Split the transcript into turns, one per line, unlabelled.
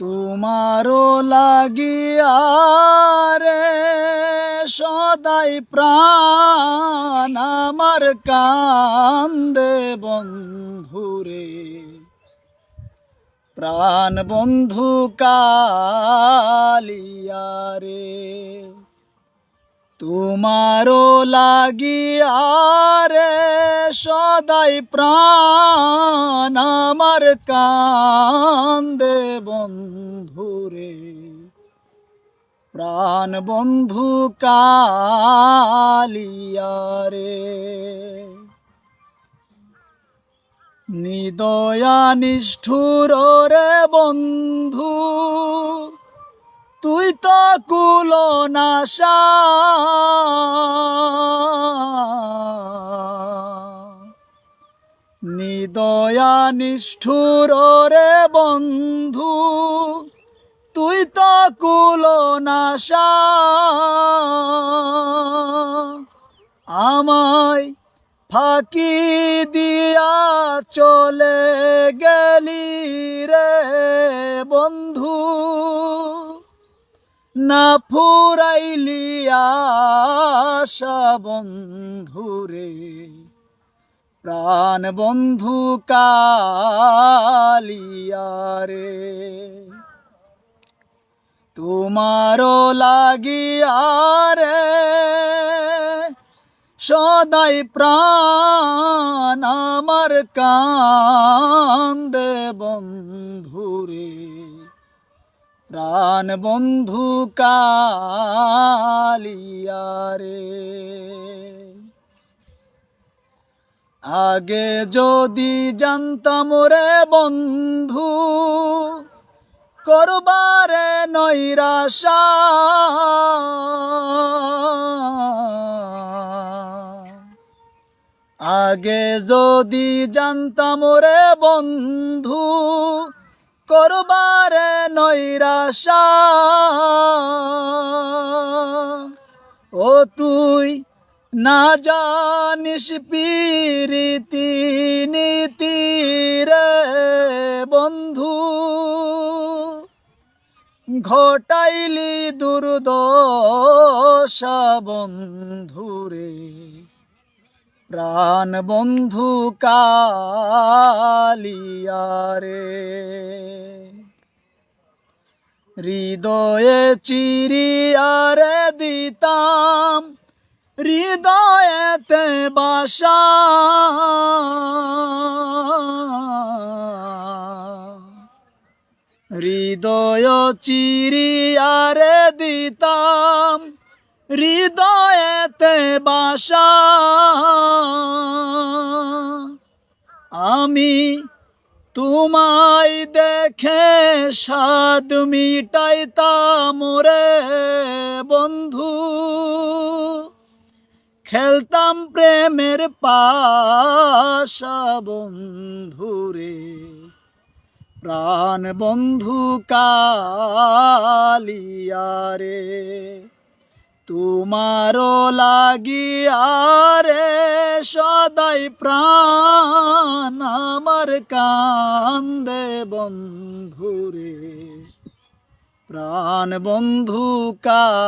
তোমারও লাগিয়া রে, সদাই প্রাণ আমার কান্দে বন্ধুরে। প্রাণ বন্ধু কালিয়া রে, তোমারও লাগিয়া রে, সদাই প্রাণ আমার কান্দে বন্ধুরে, প্রাণ বন্ধু কালিয়া রে নিদয়া নিষ্ঠুর রে বন্ধু, তুই তো কুল নিদয়া নিষ্ঠুর রে বন্ধু তো নাশা। আমায় ফাঁকি দিয়া চলে গেলি রে বন্ধু। না ফুরাইলি আশা বন্ধু রে। প্রাণ বন্ধু কালিয়ারে তোমারও লাগিয়ারে সদাই প্রাণ আমার কান্দে বন্ধুরে। প্রাণ বন্ধু কালিয়ারে আগে যদি জানতাম রে বন্ধু করবারে নৈরাশা। আগে যদি জানতাম রে বন্ধু, করবারে নৈরাশা। ও তুই না জানিস পিরিতি নীতি রে বন্ধু। ঘটাইলি দুর্দশা বন্ধুরে। প্রাণ বন্ধু কালিয়ারে। হৃদয়ে চিরিয়ারে দিতাম হৃদয়েতে বাসা। হৃদয় চিরিয়ারে দিতাম, হৃদয়েতে বাসা। আমি তোমায় দেখে সাদ মিটাইতাম রে বন্ধু। খেলতাম প্রেমের পাশা বন্ধুরে। প্রাণ বন্ধু কালিয়ারে তোমারও লাগিয়ারে সদাই প্রাণ আমার কান্দে বন্ধুরে। প্রাণ বন্ধু কালিয়ারে।